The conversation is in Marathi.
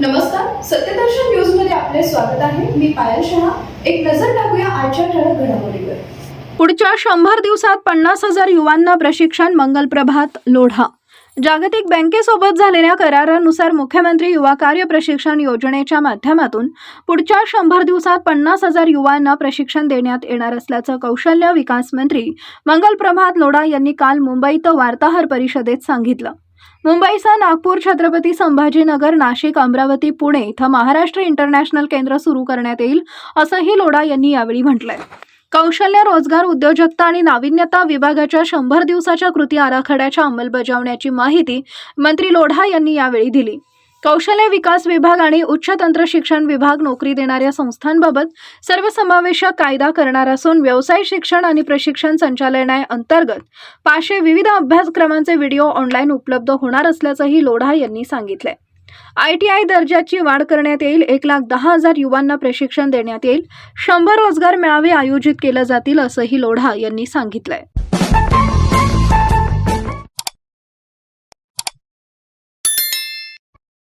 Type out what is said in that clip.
नमस्कार सत्यदर्शन न्यूजमध्ये आपले स्वागत आहे. मी पायल शहा. एक नजर टाकूया आजच्या ठळक घडामोडीवर. पुढच्या शंभर दिवसात पन्नास हजार युवांना प्रशिक्षण मंगल प्रभात लोढा. जागतिक बँकेसोबत झालेल्या करारानुसार मुख्यमंत्री युवा कार्य प्रशिक्षण योजनेच्या माध्यमातून पुढच्या शंभर दिवसात पन्नास हजार युवांना प्रशिक्षण देण्यात येणार असल्याचं कौशल्य विकास मंत्री मंगल प्रभात लोढा यांनी काल मुंबईत वार्ताहर परिषदेत सांगितलं. मुंबईसह नागपूर छत्रपती संभाजीनगर नाशिक अमरावती पुणे इथं महाराष्ट्र इंटरनॅशनल केंद्र सुरू करण्यात येईल असंही लोढा यांनी यावेळी म्हटलंय. कौशल्य रोजगार उद्योजकता आणि नाविन्यता विभागाच्या शंभर दिवसाच्या कृती आराखड्याच्या अंमलबजावण्याची माहिती मंत्री लोढा यांनी यावेळी दिली. कौशल्य विकास विभाग आणि उच्च तंत्र शिक्षण विभाग नोकरी देणाऱ्या संस्थांबाबत सर्वसमावेशक कायदा करणार असून व्यवसाय शिक्षण आणि प्रशिक्षण संचालनाअंतर्गत पाचशे विविध अभ्यासक्रमांचे व्हिडिओ ऑनलाईन उपलब्ध होणार असल्याचंही लोढा यांनी सांगितलंय. आय टी आय दर्जाची वाढ करण्यात येईल एक लाख दहा हजार युवांना प्रशिक्षण देण्यात येईल शंभर रोजगार मेळावे आयोजित केले जातील असंही लोढा यांनी सांगितलंय.